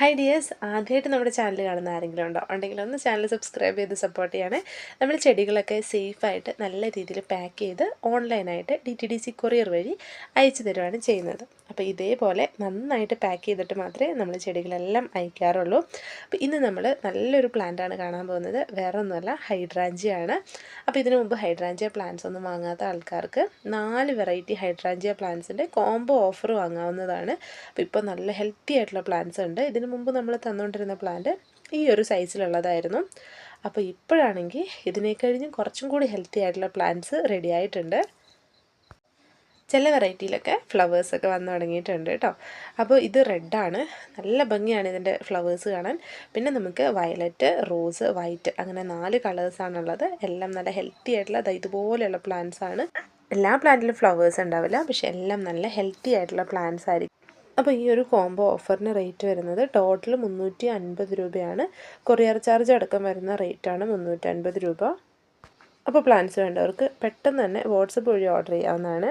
Hi dears ആദ്യമായിട്ട് നമ്മുടെ channel കാണുന്ന ആരെങ്കിലും ഉണ്ടോ? ഉണ്ടെങ്കിൽ ഒന്ന് ചാനൽ സബ്സ്ക്രൈബ് ചെയ്ത് സപ്പോർട്ട് ചെയ്യണേ. നമ്മൾ ചെടികളൊക്കെ സേഫായിട്ട് നല്ല രീതിയിൽ പാക്ക് ചെയ്ത് ഓൺലൈനായിട്ട് D T D C courier വഴി അയച്ചു തരുവാണ് ചെയ്യുന്നത്. അപ്പോൾ ഇതേപോലെ നന്നായിട്ട് പാക്ക് ചെയ്തിട്ട് മാത്രമേ നമ്മൾ ചെടികളെല്ലാം അയക്കാറുള്ളൂ. അപ്പോൾ ഇന്ന് നമ്മൾ നല്ലൊരു പ്ലാന്റാണ് കാണാൻ പോകുന്നത്. വേറെ ഒന്നുമല്ല ഹൈഡ്രാഞ്ചിയാണ്. അപ്പോൾ ഇതിനു മുമ്പ് ഹൈഡ്രാഞ്ചിയ പ്ലാന്റ്സ് ഒന്നും വാങ്ങാത്ത ആൾക്കാർക്ക് നാല് വെറൈറ്റി ഹൈഡ്രാഞ്ചിയ പ്ലാന്റ്സിന്റെ കോംബോ ഓഫർ വാങ്ങാവുന്നതാണ്. അപ്പോൾ ഇപ്പോൾ നല്ല ഹെൽത്തി ആയിട്ടുള്ള പ്ലാന്റ്സ് ഉണ്ട്. ഇതിനു മുമ്പ് നമ്മൾ തന്നുകൊണ്ടിരുന്ന പ്ലാന്റ് ഈ ഒരു സൈസിലുള്ളതായിരുന്നു അപ്പോൾ ഇപ്പോഴാണെങ്കിൽ ഇതിനെ കഴിഞ്ഞ് കുറച്ചും കൂടി ഹെൽത്തി ആയിട്ടുള്ള പ്ലാന്റ്സ് റെഡി ആയിട്ടുണ്ട്. ചില വെറൈറ്റിയിലൊക്കെ ഫ്ലവേഴ്സൊക്കെ വന്നു തുടങ്ങിയിട്ടുണ്ട് കേട്ടോ. അപ്പോൾ ഇത് റെഡാണ് നല്ല ഭംഗിയാണ് ഇതിന്റെ ഫ്ലവേഴ്സ് കാണാൻ. പിന്നെ നമുക്ക് വയലറ്റ് റോസ് വൈറ്റ് അങ്ങനെ നാല് കളേഴ്സാണുള്ളത് എല്ലാം നല്ല ഹെൽത്തി ആയിട്ടുള്ള ഇതുപോലെയുള്ള പ്ലാന്റ്സാണ് എല്ലാ പ്ലാന്റിലും ഫ്ലവേഴ്സ് ഉണ്ടാവില്ല. പക്ഷെ എല്ലാം നല്ല ഹെൽത്തി ആയിട്ടുള്ള പ്ലാന്റ്സ് ആയിരിക്കും. അപ്പോൾ ഈ ഒരു കോംബോ ഓഫറിന് റേറ്റ് വരുന്നത് ടോട്ടൽ മുന്നൂറ്റി അൻപത് രൂപയാണ്. കൊറിയർ ചാർജ് അടക്കം വരുന്ന റേറ്റാണ് മുന്നൂറ്റി അൻപത് രൂപ. അപ്പോൾ പ്ലാൻസ് വേണ്ടവർക്ക് പെട്ടെന്ന് തന്നെ വാട്സപ്പ് വഴി ഓർഡർ ചെയ്യാവുന്നതാണ്.